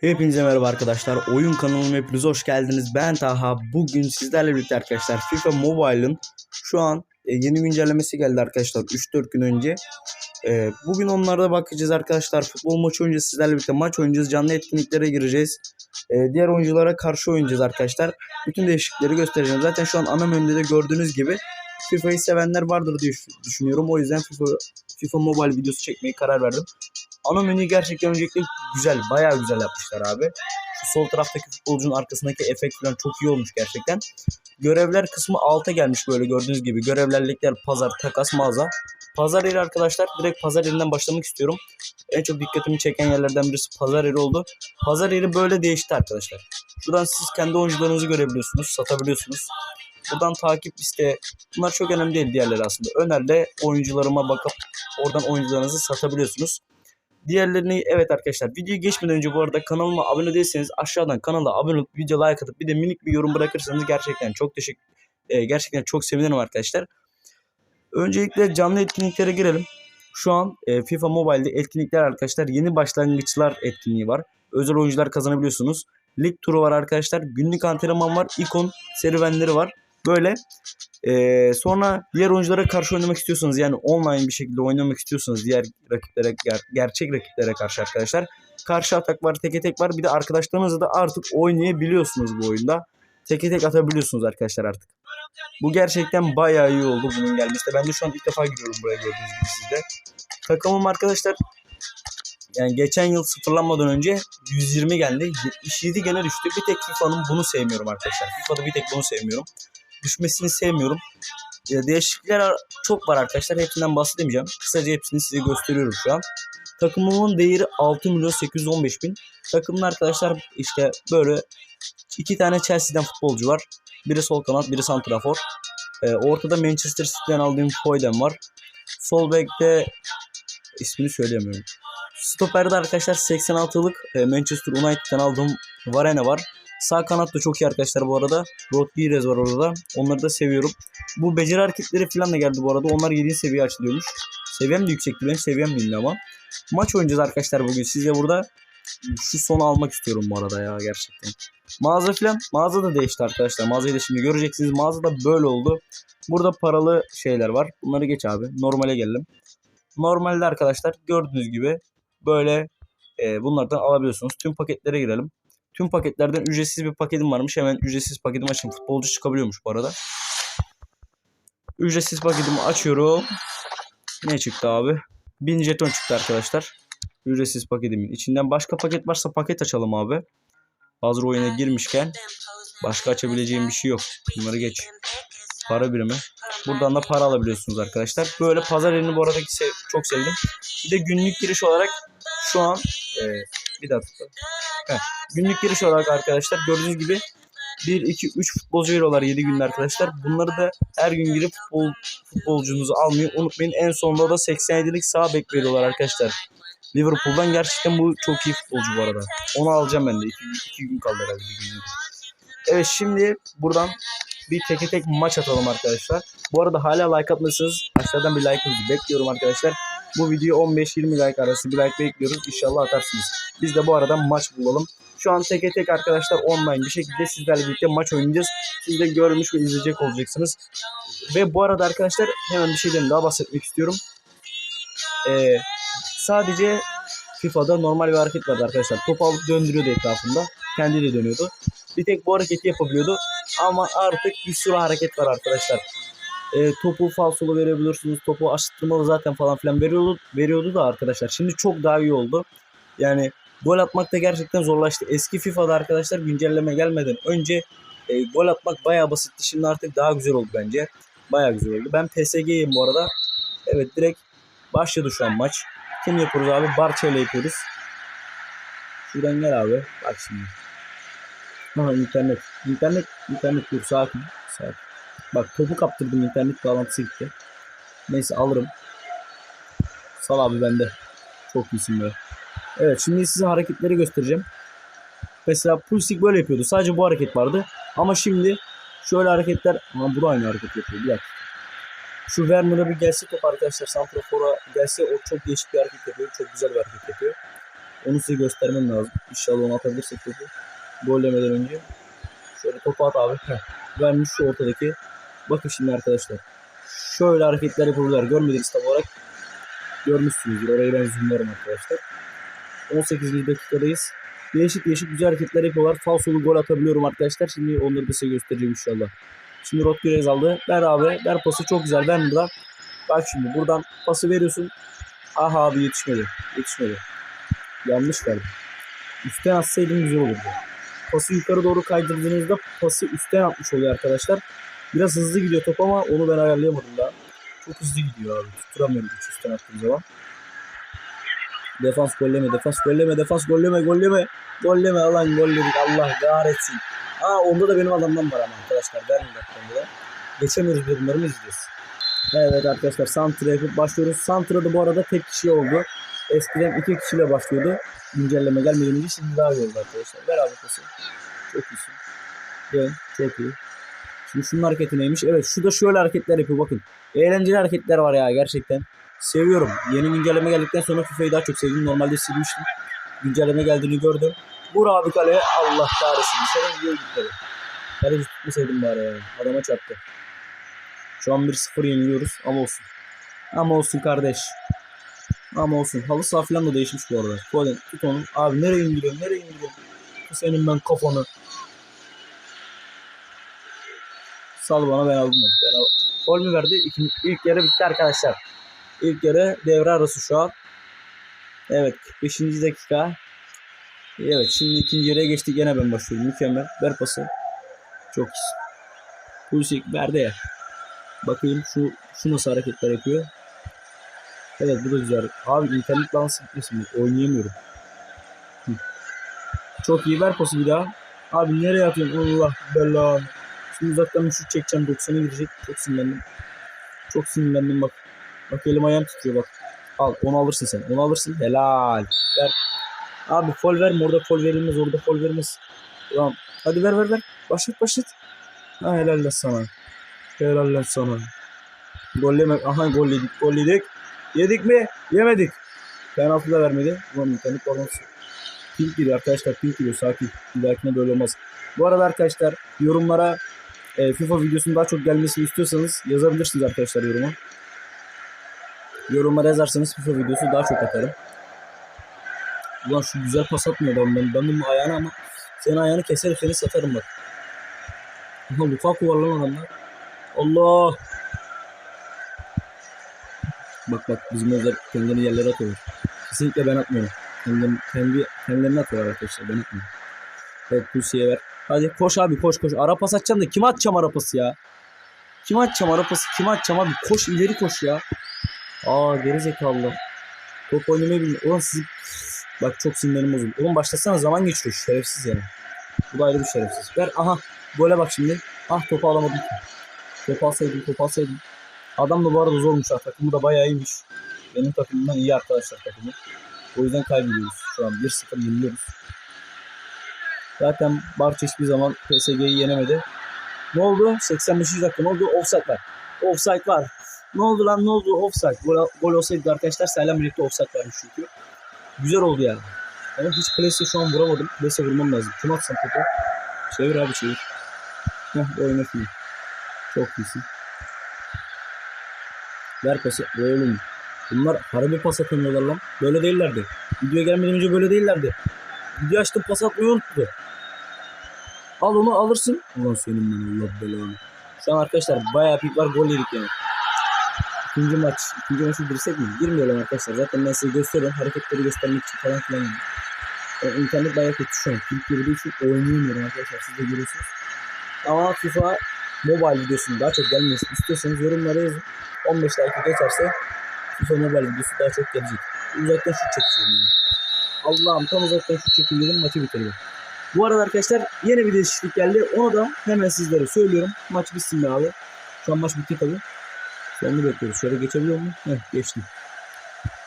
Hepinize merhaba arkadaşlar. Oyun kanalıma hepiniz hoş geldiniz. Ben Taha. Bugün sizlerle birlikte arkadaşlar FIFA Mobile'ın şu an e, yeni güncellemesi geldi arkadaşlar 3-4 gün önce. E, bugün onlara bakacağız arkadaşlar. Futbol maçı oynayacağız. Sizlerle birlikte maç oynayacağız. Canlı etkinliklere gireceğiz. E, diğer oyunculara karşı oynayacağız arkadaşlar. Bütün değişiklikleri göstereceğim. Zaten şu an ana menüde de gördüğünüz gibi FIFA'yı sevenler vardır diye düşünüyorum. O yüzden FIFA, FIFA Mobile videosu çekmeye karar verdim. Ana menüyü gerçekten öncelikle güzel, bayağı güzel yapmışlar abi. Şu sol taraftaki futbolcunun arkasındaki efekt falan çok iyi olmuş gerçekten. Görevler kısmı alta gelmiş böyle gördüğünüz gibi. Görevler, ligler, pazar, takas, mağaza. Pazar yeri arkadaşlar. Direkt pazar yerinden başlamak istiyorum. En çok dikkatimi çeken yerlerden birisi pazar yeri oldu. Pazar yeri böyle değişti arkadaşlar. Şuradan siz kendi oyuncularınızı görebiliyorsunuz, satabiliyorsunuz. Buradan takip liste. Bunlar çok önemli değil diğerleri aslında. Öner'de oyuncularıma bakıp oradan oyuncularınızı satabiliyorsunuz. Diğerlerini evet arkadaşlar videoyu geçmeden önce bu arada kanalıma abone değilseniz aşağıdan kanala abone olup video like atıp bir de minik bir yorum bırakırsanız gerçekten çok teşekkür e, gerçekten çok sevinirim arkadaşlar. Öncelikle canlı etkinliklere girelim. Şu an e, FIFA Mobile'de etkinlikler arkadaşlar yeni başlangıçlar etkinliği var. Özel oyuncular kazanabiliyorsunuz. Lig turu var arkadaşlar. Günlük antrenman var. ikon serüvenleri var. Böyle ee, sonra diğer oyunculara karşı oynamak istiyorsanız yani online bir şekilde oynamak istiyorsanız diğer rakiplere ger- gerçek rakiplere karşı arkadaşlar. Karşı atak var teke tek var. Bir de arkadaşlarınızla da artık oynayabiliyorsunuz bu oyunda. Teke tek atabiliyorsunuz arkadaşlar artık. Bu gerçekten bayağı iyi oldu bunun gelmesi ben de şu an ilk defa giriyorum buraya gördüğünüz gibi sizde takımım arkadaşlar yani geçen yıl sıfırlanmadan önce 120 geldi. 77 gene düştü. Bir tek FIFA'nın bunu sevmiyorum arkadaşlar. FIFA'da bir tek bunu sevmiyorum düşmesini sevmiyorum. Ya değişiklikler çok var arkadaşlar. Hepsinden bahsedemeyeceğim. Kısaca hepsini size gösteriyorum şu an. Takımımın değeri 6 milyon 815 bin. Takımın arkadaşlar işte böyle iki tane Chelsea'den futbolcu var. Biri sol kanat, biri santrafor. Ee, ortada Manchester City'den aldığım Foyden var. Sol bekte ismini söyleyemiyorum. Stoper'de arkadaşlar 86'lık Manchester United'den aldığım Varane var. Sağ kanat da çok iyi arkadaşlar bu arada. Rodriguez var orada. Onları da seviyorum. Bu beceri hareketleri falan da geldi bu arada. Onlar 7. seviye açılıyormuş. Seviyem de yüksekti benim. Seviyem de ama. Maç oynayacağız arkadaşlar bugün. Size burada şu sonu almak istiyorum bu arada ya gerçekten. Mağaza falan. Mağaza da değişti arkadaşlar. Mağazayı da şimdi göreceksiniz. Mağaza da böyle oldu. Burada paralı şeyler var. Bunları geç abi. Normale gelelim. Normalde arkadaşlar gördüğünüz gibi böyle e, bunlardan alabiliyorsunuz. Tüm paketlere girelim. Tüm paketlerden ücretsiz bir paketim varmış. Hemen ücretsiz paketimi açayım. Futbolcu çıkabiliyormuş bu arada. Ücretsiz paketimi açıyorum. Ne çıktı abi? 1000 jeton çıktı arkadaşlar. Ücretsiz paketimin içinden. Başka paket varsa paket açalım abi. Hazır oyuna girmişken. Başka açabileceğim bir şey yok. Bunları geç. Para birimi. Buradan da para alabiliyorsunuz arkadaşlar. Böyle pazar yerini bu aradaki sev çok sevdim. Bir de günlük giriş olarak şu an e, bir dakika. Günlük giriş olarak arkadaşlar gördüğünüz gibi 1, 2, 3 futbolcu veriyorlar 7 günde arkadaşlar. Bunları da her gün girip futbol, futbolcunuzu almayı unutmayın. En sonunda da 87'lik sağ bek veriyorlar arkadaşlar. Liverpool'dan gerçekten bu çok iyi futbolcu bu arada. Onu alacağım ben de. 2 gün kaldı herhalde bir gün. Evet şimdi buradan bir teke tek maç atalım arkadaşlar. Bu arada hala like atmışsınız. Aşağıdan bir like'ınızı bekliyorum arkadaşlar. Bu video 15-20 like arası bir like bekliyoruz. İnşallah atarsınız. Biz de bu arada maç bulalım. Şu an teke tek arkadaşlar online bir şekilde sizlerle birlikte maç oynayacağız. Siz de görmüş ve izleyecek olacaksınız. Ve bu arada arkadaşlar hemen bir şeyden daha bahsetmek istiyorum. Ee, sadece FIFA'da normal bir hareket vardı arkadaşlar. Topu alıp döndürüyordu etrafında. Kendi de dönüyordu. Bir tek bu hareketi yapabiliyordu. Ama artık bir sürü hareket var arkadaşlar. E, topu falsolu verebilirsiniz. Topu aşıttırmalı zaten falan filan veriyordu, veriyordu da arkadaşlar. Şimdi çok daha iyi oldu. Yani gol atmak da gerçekten zorlaştı. Eski FIFA'da arkadaşlar güncelleme gelmeden önce e, gol atmak bayağı basitti. Şimdi artık daha güzel oldu bence. Bayağı güzel oldu. Ben PSG'yim bu arada. Evet direkt başladı şu an maç. Kim yapıyoruz abi? Barça ile yapıyoruz. Şuradan gel abi. Bak şimdi. Aha internet. İnternet, internet dur sakin. Sakin. Bak topu kaptırdım internet bağlantısı gitti. Neyse alırım. Sal abi bende. Çok iyisin böyle. Evet şimdi size hareketleri göstereceğim. Mesela Pulisic böyle yapıyordu. Sadece bu hareket vardı. Ama şimdi şöyle hareketler... Ama bu da aynı hareket yapıyor. Bir dakika. Şu Werner'a bir gelse top arkadaşlar. Santrafor'a gelse o çok değişik bir hareket yapıyor. Çok güzel bir hareket yapıyor. Onu size göstermem lazım. İnşallah onu atabilirsek topu. Gol önce. Şöyle topu at abi. Heh. Vermiş şu ortadaki. Bakın şimdi arkadaşlar. Şöyle hareketler yapabilirler. Görmediniz tam olarak. Görmüşsünüzdür. Orayı ben zoomlarım arkadaşlar. 18. dakikadayız. Değişik değişik güzel hareketler yapıyorlar. Falsolu gol atabiliyorum arkadaşlar. Şimdi onları da size göstereceğim inşallah. Şimdi Rodgers aldı. Ver abi. Ver pası çok güzel. Ver burada. Bak şimdi buradan pası veriyorsun. Aha abi yetişmedi. Yetişmedi. Yanlış verdim. Üstten atsaydım güzel olurdu. Pası yukarı doğru kaydırdığınızda pası üstten atmış oluyor arkadaşlar. Biraz hızlı gidiyor top ama onu ben ayarlayamadım daha. Çok hızlı gidiyor abi. Tutturamıyorum üstten attığım zaman. Defans golleme, defans golleme, defans golleme, golleme. Golleme alan golledik Allah kahretsin. Aa onda da benim adamdan var ama arkadaşlar. Vermeyin dakikada da. Geçemiyoruz bir bunları mı izleyeceğiz? Evet arkadaşlar Santra yapıp başlıyoruz. Santra'da bu arada tek kişi oldu. Eskiden iki kişiyle başlıyordu. Güncelleme gelmeden önce şimdi daha iyi oldu arkadaşlar. Ver abi pası. Çok iyisin. Dön. Çok iyi. Şimdi şunun hareketi neymiş? Evet şu da şöyle hareketler yapıyor bakın. Eğlenceli hareketler var ya gerçekten. Seviyorum. Yeni güncelleme geldikten sonra FIFA'yı daha çok sevdim. Normalde silmiştim. Güncelleme geldiğini gördüm. Vur abi kaleye. Allah kahretsin. Dışarı gidiyor gitmedi. Kaleci tutmasaydım bari ya. Adama çarptı. Şu an 1-0 yeniliyoruz ama olsun. Ama olsun kardeş. Ama olsun. Halı saha falan da değişmiş bu arada. Foden tut onu. Abi nereye indiriyorsun? Nereye indiriyorsun? Senin ben kafanı. Sal bana ben aldım. Ben al. Gol mü verdi? İkinci, ilk yarı bitti arkadaşlar. İlk yarı devre arası şu an. Evet 45. dakika. Evet şimdi ikinci yarıya geçtik. Gene ben başlıyorum. Mükemmel. Ver pası. Çok iyisin. Pulisic verdi ya. Bakayım şu şu nasıl hareketler yapıyor. Evet bu da güzel. Abi internet bağlantısı gitmesin. Oynayamıyorum. Çok iyi ver pası bir daha. Abi nereye atıyorsun? Allah belanı. Şimdi uzaktan bir şut çekeceğim. 90'a girecek. Çok sinirlendim. Çok sinirlendim bak. Bak elim ayağım titriyor bak. Al onu alırsın sen. Onu alırsın. Helal. Ver. Abi fol verme. Orada fol verilmez. Orada fol verilmez. Tamam. Hadi ver ver ver. Başlat başlat. Ha helal sana. Helal lan sana. Golleme. Aha gol yedik. Gol yedik. Yedik mi? Yemedik. Penaltı da vermedi. Ulan internet bağlantısı. Pink giriyor arkadaşlar. Pink giriyor. Sakin. Bir dahakine böyle olmaz. Bu arada arkadaşlar yorumlara e, FIFA videosunun daha çok gelmesini istiyorsanız yazabilirsiniz arkadaşlar yoruma. Yorumlara yazarsanız FIFA videosu daha çok atarım. Ulan şu güzel pas atmıyor adam ben. Ben bunun ayağını ama senin ayağını keserim seni satarım bak. Aha Lukaku var lan adamlar. Allah. Bak bak bizim özel kendini yerlere atıyorlar. Kesinlikle ben atmıyorum. Kendim, kendi, kendilerini atıyorlar arkadaşlar ben atmıyorum. Evet Pusi'ye ver. Hadi koş abi koş koş. Ara pas atacağım da kime atacağım ara pası ya? Kime atacağım ara pası? Kime atacağım abi? Koş ileri koş ya. Aa geri zekalı. Top oynamayı bilmiyor. Ulan siz... Bak çok sinirlerim bozuldu. Oğlum başlasana zaman geçiyor. Şerefsiz yani. Bu da ayrı bir şerefsiz. Ver aha. Gole bak şimdi. Ah topu alamadım. Topu alsaydım topu alsaydım. Adam da bu arada zormuş ha. Takımı da bayağı iyiymiş. Benim takımımdan iyi arkadaşlar takımı. O yüzden kaybediyoruz. Şu an 1-0 yeniliyoruz. Zaten Barça hiçbir zaman PSG'yi yenemedi. Ne oldu? 85. dakika ne oldu? Offside var. Offside var. Ne oldu lan ne oldu? Offside. Gol, gol olsaydı arkadaşlar Selam birlikte offside vermiş çünkü. Güzel oldu yani. Ama hiç Ples'e şu an vuramadım. Ples'e vurmam lazım. Kim atsam topu? Çevir abi çevir. Heh oyna şimdi. Çok iyisin. Ver pası. Oğlum. Bunlar harbi pas atamıyorlar lan. Böyle değillerdi. Videoya gelmeden önce böyle değillerdi. Video açtım pas atmayı unuttu. Al onu alırsın. Ulan senin ben Allah belanı. Şu an arkadaşlar bayağı pik var gol yedik yani. İkinci maç. ikinci maçı girsek mi? Girmeyelim arkadaşlar. Zaten ben size gösteriyorum. Hareketleri göstermek için falan filan. Yani. E, internet bayağı kötü şu an. Pink girdiği için oynayamıyorum arkadaşlar. Siz de görüyorsunuz. Ama FIFA mobile videosunun daha çok gelmesini istiyorsanız yorumlara yazın. 15 dakika geçerse FIFA mobile videosu daha çok gelecek. Uzaktan şut çekeceğim yani. Allah'ım tam uzaktan şut çekeyim dedim maçı bitirdim. Bu arada arkadaşlar yeni bir değişiklik geldi. Onu da hemen sizlere söylüyorum. Maç bitsin be abi. Şu an maç bitti tabii. Sonunu bekliyoruz. Şöyle geçebiliyor muyum? Heh geçtim.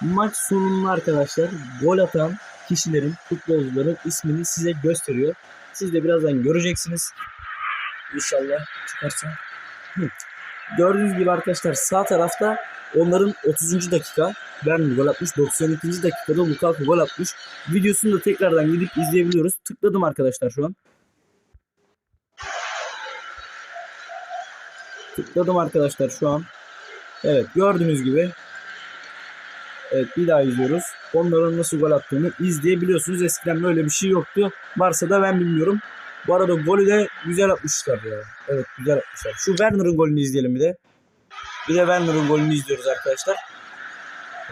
Maç sonunda arkadaşlar gol atan kişilerin, futbolcuların ismini size gösteriyor. Siz de birazdan göreceksiniz. İnşallah çıkarsa. Gördüğünüz gibi arkadaşlar sağ tarafta onların 30. dakika Werner gol atmış. 92. dakikada Lukaku gol atmış. Videosunu da tekrardan gidip izleyebiliyoruz. Tıkladım arkadaşlar şu an. Tıkladım arkadaşlar şu an. Evet gördüğünüz gibi. Evet bir daha izliyoruz. Onların nasıl gol attığını izleyebiliyorsunuz. Eskiden böyle bir şey yoktu. Varsa da ben bilmiyorum. Bu arada golü de güzel atmışlar ya. Evet güzel atmışlar. Şu Werner'ın golünü izleyelim bir de. Bir de Werner'ın golünü izliyoruz arkadaşlar.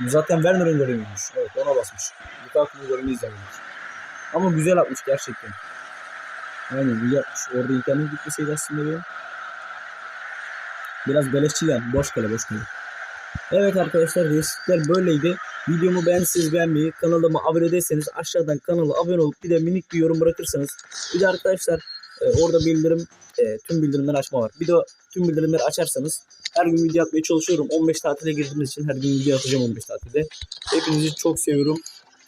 Zaten Werner'ın golüymüş. Evet ona basmış. Lukaku'nun golünü izlemedik. Ama güzel atmış gerçekten. Aynen güzel atmış. Orada internet gitmeseydi aslında benim. Biraz beleşçiler. Boş kale boş kale. Evet arkadaşlar değişiklikler böyleydi. Videomu beğendiyseniz beğenmeyi, kanalıma abone değilseniz aşağıdan kanala abone olup bir de minik bir yorum bırakırsanız. Bir de arkadaşlar e, orada bildirim, e, tüm bildirimleri açma var. Bir de tüm bildirimleri açarsanız her gün video atmaya çalışıyorum. 15 tatile girdiğimiz için her gün video atacağım 15 tatilde. Hepinizi çok seviyorum.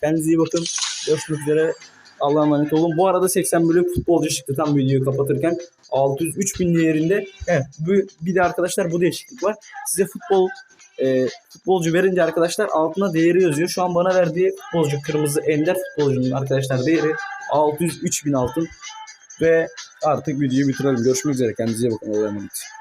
Kendinize iyi bakın. Görüşmek üzere. Allah'a emanet olun. Bu arada 80 bölüm futbolcu çıktı tam videoyu kapatırken. 603 bin değerinde. Evet, bu, bir de arkadaşlar bu değişiklik var. Size futbol e, futbolcu verince arkadaşlar altına değeri yazıyor. Şu an bana verdiği futbolcu kırmızı ender futbolcunun arkadaşlar değeri 603 bin altın. Ve artık videoyu bitirelim. Görüşmek üzere. Kendinize iyi bakın. Allah'a emanet.